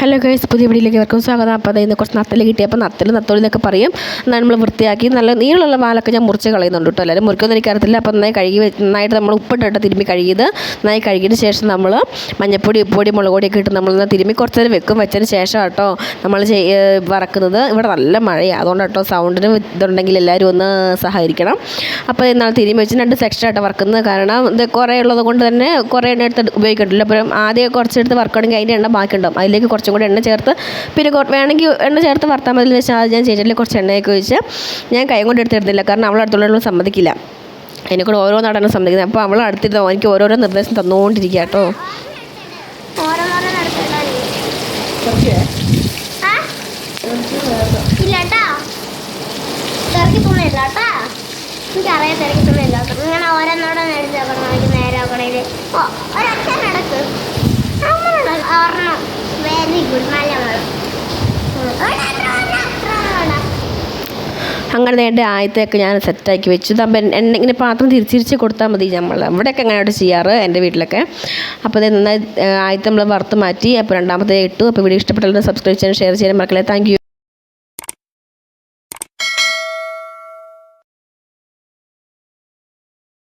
Hello guys പുതിയ വീഡിയോയിലേക്ക് ഇവർക്കും സ്വാഗതം. അപ്പോൾ അതായത് കുറച്ച് നത്തൽ കിട്ടിയപ്പോൾ നത്തൽ നത്തോളി എന്നൊക്കെ പറയും. എന്നാൽ നമ്മൾ വൃത്തിയാക്കി നല്ല നീളമുള്ള പാലൊക്കെ ഞാൻ മുറിച്ച് കളയുന്നുണ്ട് കേട്ടോ. എല്ലാവരും മുറിക്കൊന്നും എനിക്കറിയത്തില്ല. അപ്പോൾ നന്നായി കഴുകി നന്നായിട്ട് നമ്മൾ ഉപ്പിട്ടിട്ട് തിരുമ്മി കഴുകിയത്. നന്നായി കഴുകിയതിന് ശേഷം നമ്മൾ മഞ്ഞപ്പൊടി ഉപ്പൊടി മുളക് പൊടിയൊക്കെ ഇട്ട് നമ്മൾ തിരുമ്മി കുറച്ച് നേരം വെക്കും. വെച്ചതിന് ശേഷം കേട്ടോ നമ്മൾ വറക്കുന്നത്. ഇവിടെ നല്ല മഴയാണ് അതുകൊണ്ട് കേട്ടോ സൗണ്ടിന് ഇതുണ്ടെങ്കിൽ എല്ലാവരും ഒന്ന് സഹകരിക്കണം. അപ്പോൾ എന്നാൽ തിരുമ്മി വെച്ച് രണ്ട് സെക്ഷൻ ആയിട്ട് വറക്കുന്നത്. കാരണം ഇത് കുറേ ഉള്ളത് കൊണ്ട് തന്നെ കുറേ എണ്ണ എടുത്ത് ഉപയോഗിക്കട്ടില്ല അപ്പം ആദ്യം കുറച്ചെടുത്ത് വറക്കണമെങ്കിൽ അതിന്റെ എണ്ണ ബാക്കിയുണ്ടാവും. അതിലേക്ക് കുറച്ചും കൂടി എണ്ണ ചേർത്ത്. പിന്നെ വേണമെങ്കിൽ എണ്ണ ചേർത്ത് വറുത്താൽ മതി. വെച്ചാൽ അത് ഞാൻ ചേച്ചിയിൽ കുറച്ച് എണ്ണയൊക്കെ ഒഴിച്ച് ഞാൻ കൈ കൊണ്ട് എടുത്തിരുന്നില്ല. കാരണം അവൾ അടുത്തുള്ള സമ്മതിക്കില്ല. എന്നെ കൂടെ ഓരോ നടനും സമ്മതിക്കുന്നത്. അപ്പോൾ അവൾ അടുത്തിരുന്നോ എനിക്ക് ഓരോരോ നിർദ്ദേശം തന്നുകൊണ്ടിരിക്കുക കേട്ടോ. എനിക്കറിയാം തിരക്കി തുണിയില്ല ഇങ്ങനെ ഓരോന്നോടെ എടുത്ത് നോക്കണം എനിക്ക് നേരെ ആക്കണേൽ ഓ ഒരൊറ്റ അങ്ങനെ വേണ്ട ആയത്തെയൊക്കെ ഞാൻ സെറ്റാക്കി വെച്ചു. അപ്പം എന്നെ ഇങ്ങനെ പാത്രം തിരിച്ചിരിച്ച് കൊടുത്താൽ മതി നമ്മൾ ഇവിടെയൊക്കെ അങ്ങനെയായിട്ട് ചെയ്യാറ് എന്റെ വീട്ടിലൊക്കെ. അപ്പോൾ അത് നന്നായി ആയത്തെ നമ്മൾ വറുത്ത് മാറ്റി അപ്പോൾ രണ്ടാമത്തെ ഇട്ടു. അപ്പോൾ വീഡിയോ ഇഷ്ടപ്പെട്ടാലും സബ്സ്ക്രൈബ് ചെയ്യാൻ ഷെയർ ചെയ്യാൻ മക്കളെ താങ്ക്